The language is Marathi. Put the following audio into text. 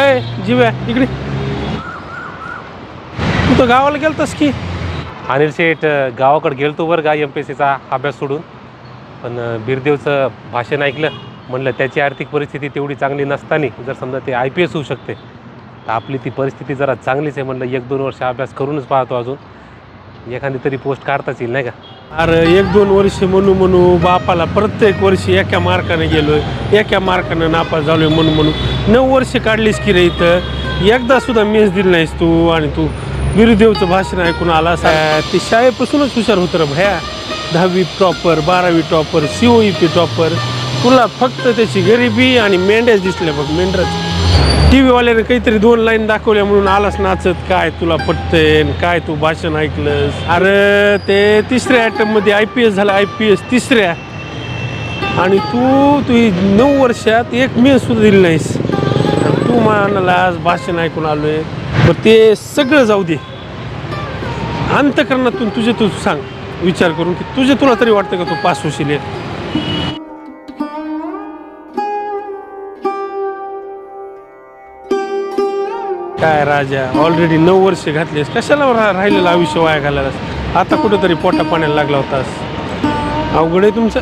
अय जीव्या इकडे। तू तर गावाला गेलतस की? अनिल शेठ गावाकडे गेलतो बरं का एम पी एस सीचा अभ्यास सोडून. पण बिरदेवचं भाषण ऐकलं म्हणलं त्याची आर्थिक परिस्थिती तेवढी चांगली नसताना जर समजा ते आय पी एस होऊ शकते तर आपली ती परिस्थिती जरा चांगलीच आहे म्हणलं एक दोन वर्ष अभ्यास करूनच पाहतो अजून. एखादी तरी पोस्ट काढताच येईल नाही का? अरे एक दोन वर्ष म्हणू म्हणू बापाला प्रत्येक वर्षी एका मार्काने गेलो एका मार्कानं नापास झालो आहे म्हणू म्हणू. नऊ वर्ष काढलीस की रे इथं? एकदा सुद्धा मेस दिली नाहीस तू आणि तू. बिरुदेवचं भाषण ऐकून आला ते शाळेपासूनच हुशार होतं रे भया. दहावी टॉपर बारावी topper C O E P topper तुला फक्त त्याची गरिबी आणि मेंढ्याच दिसल्या बघ मेंढ्याच टी व्हीवाल्याने काहीतरी दोन लाईन दाखवल्या म्हणून आलास नाचत काय तुला पटतंय काय तू भाषण ऐकलंस? अरे ते तिसऱ्या ॲटममध्ये आय पी एस झालं आय पी एस तिसऱ्या. आणि तू तुझी नऊ वर्षात एक मे सुद्धा दिली नाहीस. तू म्हणाला आज भाषण ऐकून आलोय. मग ते सगळं जाऊ दे. अंतकरणातून तुझे तू सांग विचार करून की तुझे तुला तरी वाटतं का तू पास होशील? काय राजा ऑलरेडी नऊ वर्ष घातलीस कशाला रा- राहिलेलं आयुष्य वाया घालायलास आता कुठंतरी पोटा पाण्याला लागला होतास. अवघड आहे तुमचं?